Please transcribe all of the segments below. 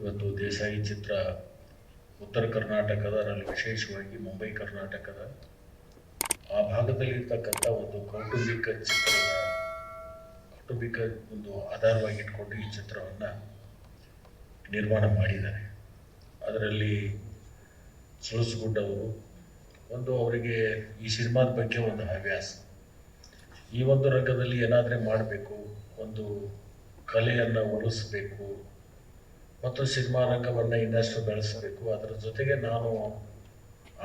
ಇವತ್ತು ದೇಸಾಯಿ ಚಿತ್ರ ಉತ್ತರ ಕರ್ನಾಟಕದ ಅದರಲ್ಲಿ ವಿಶೇಷವಾಗಿ ಮುಂಬೈ ಕರ್ನಾಟಕದ ಆ ಭಾಗದಲ್ಲಿರ್ತಕ್ಕಂಥ ಒಂದು ಕೌಟುಂಬಿಕ ಚಿತ್ರದ ಕೌಟುಂಬಿಕ ಒಂದು ಆಧಾರವಾಗಿ ಇಟ್ಕೊಂಡು ಈ ಚಿತ್ರವನ್ನು ನಿರ್ಮಾಣ ಮಾಡಿದ್ದಾರೆ. ಅದರಲ್ಲಿ ಸುಳಸುಗುಡ್ಡ ಅವರು ಒಂದು ಅವರಿಗೆ ಈ ಸಿನಿಮಾದ ಬಗ್ಗೆ ಒಂದು ಹವ್ಯಾಸ. ಈ ಒಂದು ರಂಗದಲ್ಲಿ ಏನಾದರೂ ಮಾಡಬೇಕು, ಒಂದು ಕಲೆಯನ್ನು ಉಳಿಸ್ಬೇಕು ಮತ್ತು ಸಿನಿಮಾ ರಂಗವನ್ನು ಇನ್ನಷ್ಟು ಬೆಳೆಸಬೇಕು. ಅದರ ಜೊತೆಗೆ ನಾನು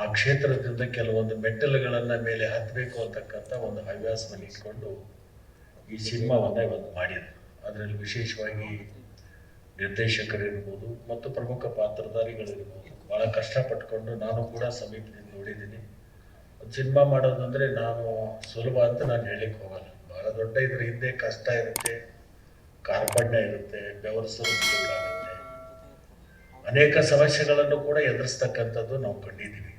ಆ ಕ್ಷೇತ್ರದಿಂದ ಕೆಲವೊಂದು ಮೆಟ್ಟಲುಗಳನ್ನು ಮೇಲೆ ಹತ್ತಬೇಕು ಅಂತಕ್ಕಂಥ ಒಂದು ಹವ್ಯಾಸವನ್ನು ಇಟ್ಕೊಂಡು ಈ ಸಿನಿಮಾವನ್ನು ಇವತ್ತು ಮಾಡಿದೆ. ಅದರಲ್ಲಿ ವಿಶೇಷವಾಗಿ ನಿರ್ದೇಶಕರಿರ್ಬೋದು ಮತ್ತು ಪ್ರಮುಖ ಪಾತ್ರಧಾರಿಗಳಿರ್ಬೋದು. ಭಾಳ ಕಷ್ಟಪಟ್ಟುಕೊಂಡು ನಾನು ಕೂಡ ಸಮೀಪದಿಂದ ನೋಡಿದ್ದೀನಿ. ಸಿನಿಮಾ ಮಾಡೋದಂದರೆ ನಾನು ಸುಲಭ ಅಂತ ನಾನು ಹೇಳಲಿಕ್ಕೆ ಹೋಗಲ್ಲ. ಭಾಳ ದೊಡ್ಡ ಇದ್ರ ಹಿಂದೆ ಕಷ್ಟ ಇರುತ್ತೆ, ಕಾರ್ಪಣ್ಯ ಇರುತ್ತೆ ಬೆವರು ಸುರಿಸ್ಬೇಕಾಗುತ್ತೆ ಅನೇಕ ಸಮಸ್ಯೆಗಳನ್ನು ಕೂಡ ಎದುರಿಸ್ತಕ್ಕಂಥದ್ದು ನಾವು ಕಂಡಿದ್ದೀವಿ.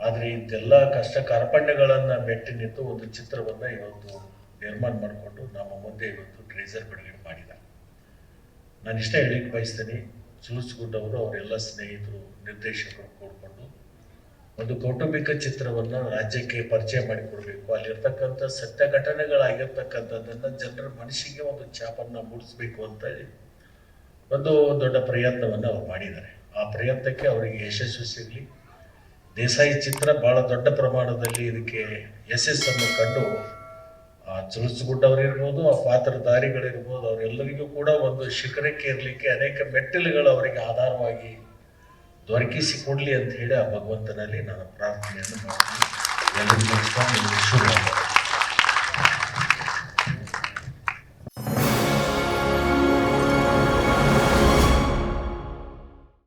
ಆದರೆ ಇಂತೆಲ್ಲ ಕಷ್ಟ ಕಾರ್ಪಣ್ಯಗಳನ್ನು ಮೆಟ್ಟಿ ನಿಂತು ಒಂದು ಚಿತ್ರವನ್ನು ಇವತ್ತು ನಿರ್ಮಾಣ ಮಾಡಿಕೊಂಡು ನಮ್ಮ ಮುಂದೆ ಇವತ್ತು ಟ್ರೇಸರ್ ಬಿಡುಗಡೆ ಮಾಡಿದ. ನಾನು ಇಷ್ಟ ಹೇಳಿಕ್ಕೆ ಬಯಸ್ತೀನಿ ಸುಲಸ್ಗುಡ್ಡವರು ಅವರೆಲ್ಲ ಸ್ನೇಹಿತರು, ನಿರ್ದೇಶಕರು ಕೂಡಿಕೊಂಡು ಒಂದು ಕೌಟುಂಬಿಕ ಚಿತ್ರವನ್ನು ರಾಜ್ಯಕ್ಕೆ ಪರಿಚಯ ಮಾಡಿಕೊಡ್ಬೇಕು. ಅಲ್ಲಿರ್ತಕ್ಕಂಥ ಸತ್ಯ ಘಟನೆಗಳಾಗಿರ್ತಕ್ಕಂಥದ್ದನ್ನು ಜನರ ಮನಸ್ಸಿಗೆ ಒಂದು ಛಾಪನ್ನು ಮೂಡಿಸ್ಬೇಕು ಅಂತ ಒಂದು ದೊಡ್ಡ ಪ್ರಯತ್ನವನ್ನು ಅವ್ರು ಮಾಡಿದ್ದಾರೆ. ಆ ಪ್ರಯತ್ನಕ್ಕೆ ಅವರಿಗೆ ಯಶಸ್ವಿ ಸಿಗಲಿ. ದೇಸಾಯಿ ಚಿತ್ರ ಬಹಳ ದೊಡ್ಡ ಪ್ರಮಾಣದಲ್ಲಿ ಇದಕ್ಕೆ ಯಶಸ್ಸನ್ನು ಕಂಡು, ಆ ಚುರುಸುಗುಡ್ಡವರಿರ್ಬೋದು ಆ ಪಾತ್ರಧಾರಿಗಳಿರ್ಬೋದು, ಅವರೆಲ್ಲರಿಗೂ ಕೂಡ ಒಂದು ಶಿಖರಕ್ಕೆ ಇರಲಿಕ್ಕೆ ಅನೇಕ ಮೆಟ್ಟಿಲುಗಳು ಅವರಿಗೆ ಆಧಾರವಾಗಿ ದೊರಕಿಸಿಕೊಡಲಿ ಅಂತ ಹೇಳಿ ಆ ಭಗವಂತನಲ್ಲಿ ನಾನು ಪ್ರಾರ್ಥನೆಯನ್ನು ಮಾಡ್ತೀನಿ. ಎಲ್ಲರಿಗೂ ಶುಭ.